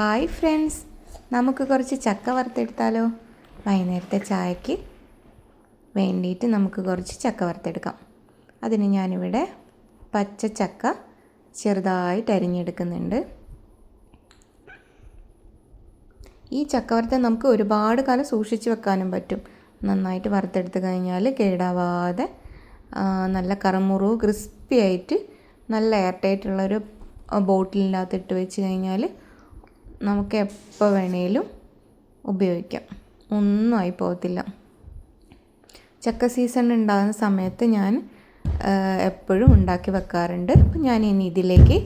Hi friends. നമുക്ക് കുറച്ച് ചക്ക വറുത്തെടുത്താലോ? വൈകുന്നേരത്തെ ചായക്ക് വേണ്ടിയിട്ട് നമുക്ക് കുറച്ച് ചക്ക വറുത്തെടുക്കാം. അതിന് ഞാനിവിടെ പച്ച ചക്ക ചെറുതായിട്ട് അരിഞ്ഞെടുക്കുന്നുണ്ട്. ഈ ചക്ക നമുക്ക് ഒരുപാട് കാലം സൂക്ഷിച്ച് വെക്കാനും പറ്റും. നന്നായിട്ട് വറുത്തെടുത്ത് കഴിഞ്ഞാൽ കേടാവാതെ നല്ല കറമുറു ക്രിസ്പി ആയിട്ട് നല്ല എയർ ടൈറ്റുള്ളൊരു ബോട്ടിലിനകത്ത് ഇട്ട് വെച്ച് കഴിഞ്ഞാൽ നമുക്ക് എപ്പോൾ വേണേലും ഉപയോഗിക്കാം. ഒന്നും ആയി പോകത്തില്ല. ചക്ക സീസൺ ഉണ്ടാകുന്ന സമയത്ത് ഞാൻ എപ്പോഴും ഉണ്ടാക്കി വെക്കാറുണ്ട്. അപ്പം ഞാൻ ഇനി ഇതിലേക്ക്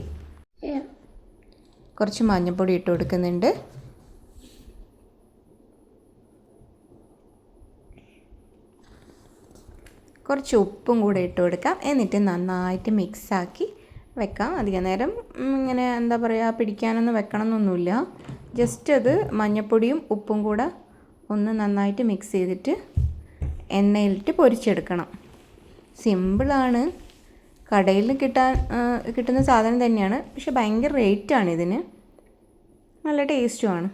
കുറച്ച് മഞ്ഞൾപ്പൊടി ഇട്ട് കൊടുക്കുന്നുണ്ട്. കുറച്ച് ഉപ്പും കൂടെ ഇട്ട് കൊടുക്കാം. എന്നിട്ട് നന്നായിട്ട് മിക്സാക്കി വെക്കാം. അധിക നേരം ഇങ്ങനെ എന്താ പറയുക പിടിക്കാനൊന്നും വെക്കണം എന്നൊന്നുമില്ല ജസ്റ്റ് അത് മഞ്ഞൾപ്പൊടിയും ഉപ്പും കൂടെ ഒന്ന് നന്നായിട്ട് മിക്സ് ചെയ്തിട്ട് എണ്ണയിലിട്ട് പൊരിച്ചെടുക്കണം. സിമ്പിളാണ് കടയിൽ കിട്ടാൻ കിട്ടുന്ന സാധനം തന്നെയാണ്. പക്ഷെ ഭയങ്കര റേറ്റാണ് ഇതിന്. നല്ല ടേസ്റ്റുമാണ്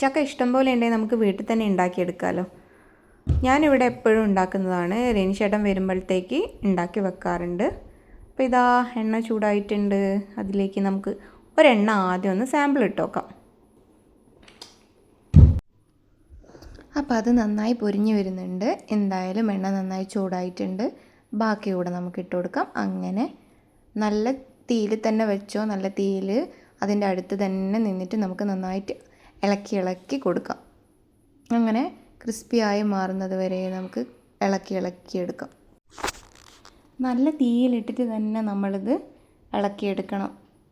ചക്ക ഇഷ്ടം പോലെ ഉണ്ടെങ്കിൽ നമുക്ക് വീട്ടിൽ തന്നെ ഉണ്ടാക്കിയെടുക്കാമല്ലോ ഞാനിവിടെ എപ്പോഴും ഉണ്ടാക്കുന്നതാണ്. രനിച്ചേട്ടൻ വരുമ്പോഴത്തേക്ക് ഉണ്ടാക്കി വെക്കാറുണ്ട്. അപ്പോൾ ഇതാ എണ്ണ ചൂടായിട്ടുണ്ട്. അതിലേക്ക് നമുക്ക് ഒരെണ്ണ ആദ്യം ഒന്ന് സാമ്പിൾ ഇട്ട് നോക്കാം അപ്പോൾ അത് നന്നായി പൊരിഞ്ഞു വരുന്നുണ്ട്. എന്തായാലും എണ്ണ നന്നായി ചൂടായിട്ടുണ്ട്. ബാക്കി കൂടെ നമുക്ക് ഇട്ട് കൊടുക്കാം. അങ്ങനെ നല്ല തീയിൽ തന്നെ വെച്ചോ നല്ല തീയിൽ അതിന്റെ അടുത്ത് തന്നെ നിന്നിട്ട് നമുക്ക് നന്നായിട്ട് ഇളക്കി ഇളക്കി കൊടുക്കാം. അങ്ങനെ ക്രിസ്പിയായി മാറുന്നത് വരെ നമുക്ക് ഇളക്കി ഇളക്കി എടുക്കാം. നല്ല തീയിലിട്ടിട്ട് തന്നെ നമ്മളിത് ഇളക്കിയെടുക്കണം.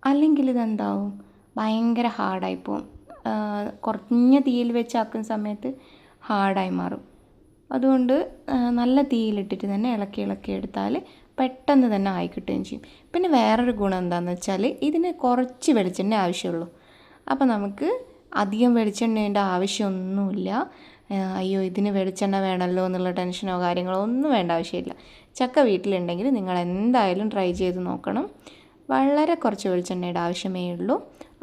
അല്ലെങ്കിൽ ഇതെന്താവും ഭയങ്കര ഹാർഡായി പോവും കുറഞ്ഞ തീയിൽ വെച്ചാക്കുന്ന സമയത്ത് ഹാർഡായി മാറും. അതുകൊണ്ട് നല്ല തീയിലിട്ടിട്ട് തന്നെ ഇളക്കി ഇളക്കി എടുത്താൽ പെട്ടെന്ന് തന്നെ ആയി കിട്ടുകയും ചെയ്യും. പിന്നെ വേറൊരു ഗുണം എന്താണെന്ന് വെച്ചാൽ ഇതിന് കുറച്ച് വെളിച്ചെണ്ണ ആവശ്യമുള്ളൂ. അപ്പോൾ നമുക്ക് അധികം വെളിച്ചെണ്ണേന്റെ ആവശ്യമൊന്നുമില്ല. അയ്യോ ഇതിന് വെളിച്ചെണ്ണ വേണമല്ലോ എന്നുള്ള ടെൻഷനോ കാര്യങ്ങളോ ഒന്നും വേണ്ട ആവശ്യമില്ല. ചക്ക വീട്ടിലുണ്ടെങ്കിൽ നിങ്ങൾ എന്തായാലും ട്രൈ ചെയ്ത് നോക്കണം. വളരെ കുറച്ച് വെളിച്ചെണ്ണയുടെ ആവശ്യമേ ഉള്ളൂ.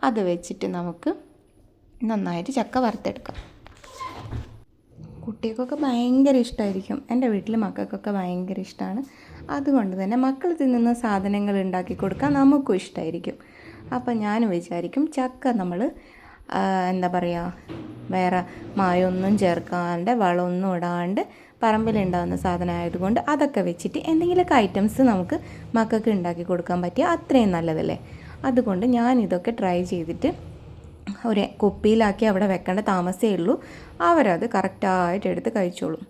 അത് വെച്ചിട്ട് നമുക്ക് നന്നായിട്ട് ചക്ക വറുത്തെടുക്കാം. കുട്ടികൾക്കൊക്കെ ഭയങ്കര ഇഷ്ടമായിരിക്കും എന്റെ വീട്ടിൽ മക്കൾക്കൊക്കെ ഭയങ്കര ഇഷ്ടമാണ് അതുകൊണ്ട് തന്നെ മക്കൾ തിന്നുന്ന സാധനങ്ങൾ ഉണ്ടാക്കി കൊടുക്കാൻ നമുക്കും ഇഷ്ടമായിരിക്കും അപ്പം ഞാൻ വിചാരിക്കും ചക്ക നമ്മൾ എന്താ പറയുക വേറെ മായൊന്നും ചേർക്കാണ്ട് വളമൊന്നും ഇടാണ്ട് പറമ്പിലുണ്ടാകുന്ന സാധനമായതുകൊണ്ട് അതൊക്കെ വെച്ചിട്ട് എന്തെങ്കിലുമൊക്കെ ഐറ്റംസ് നമുക്ക് മക്കൾക്ക് ഉണ്ടാക്കി കൊടുക്കാൻ പറ്റിയ അത്രയും നല്ലതല്ലേ? അതുകൊണ്ട് ഞാൻ ഇതൊക്കെ ട്രൈ ചെയ്തിട്ട് ഒരു കുപ്പിയിലാക്കി അവിടെ വെക്കേണ്ട താമസമേ ഉള്ളൂ. അവരത് കറക്റ്റായിട്ട് എടുത്ത് കഴിച്ചോളും.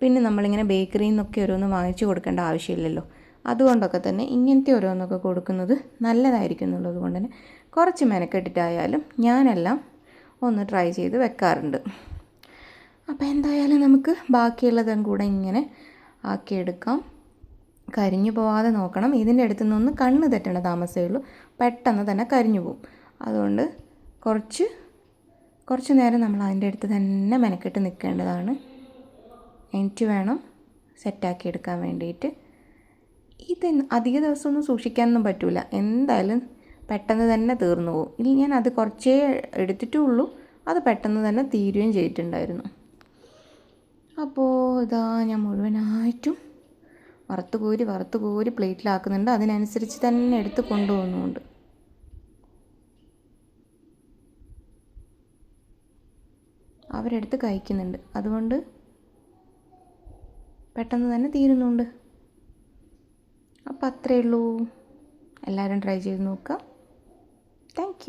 പിന്നെ നമ്മളിങ്ങനെ ബേക്കറിയിൽ നിന്നൊക്കെ ഓരോന്ന് വാങ്ങിച്ചു കൊടുക്കേണ്ട ആവശ്യമില്ലല്ലോ. അതുകൊണ്ടൊക്കെ തന്നെ ഇങ്ങനത്തെ ഓരോന്നൊക്കെ കൊടുക്കുന്നത് നല്ലതായിരിക്കും എന്നുള്ളത് കൊണ്ട് തന്നെ കുറച്ച് മെനക്കെട്ടിട്ടായാലും ഞാനെല്ലാം ഒന്ന് ട്രൈ ചെയ്ത് വെക്കാറുണ്ട്. അപ്പോൾ എന്തായാലും നമുക്ക് ബാക്കിയുള്ളതും കൂടെ ഇങ്ങനെ ആക്കിയെടുക്കാം. കരിഞ്ഞു പോവാതെ നോക്കണം. ഇതിന്റെ അടുത്ത് നിന്ന് കണ്ണ് തെറ്റേണ്ട താമസമേ ഉള്ളൂ. പെട്ടെന്ന് തന്നെ കരിഞ്ഞു പോകും അതുകൊണ്ട് കുറച്ച് കുറച്ച് നേരം നമ്മൾ അതിന്റെ അടുത്ത് തന്നെ മെനക്കെട്ട് നിൽക്കേണ്ടതാണ്. എനിക്ക് വേണം സെറ്റാക്കി എടുക്കാൻ വേണ്ടിയിട്ട്. ഇത് അധിക ദിവസമൊന്നും സൂക്ഷിക്കാനൊന്നും പറ്റില്ല എന്തായാലും പെട്ടെന്ന് തന്നെ തീർന്നു പോകും ഇല്ല ഞാൻ അത് കുറച്ചേ എടുത്തിട്ടുള്ളൂ. അത് പെട്ടെന്ന് തന്നെ തീരുകയും ചെയ്തിട്ടുണ്ടായിരുന്നു. അപ്പോൾ ഇതാ ഞാൻ മുഴുവനായിട്ടും വറുത്ത് കോരി വറുത്ത് കോരി പ്ലേറ്റിലാക്കുന്നുണ്ട്. അതിനനുസരിച്ച് തന്നെ എടുത്ത് കൊണ്ടുപോകുന്നുണ്ട് അവരെടുത്ത് കഴിക്കുന്നുണ്ട്. അതുകൊണ്ട് പെട്ടെന്ന് തന്നെ തീരുന്നുണ്ട്. അപ്പോൾ അത്രയേ ഉള്ളൂ എല്ലാവരും ട്രൈ ചെയ്ത് നോക്കുക. താങ്ക്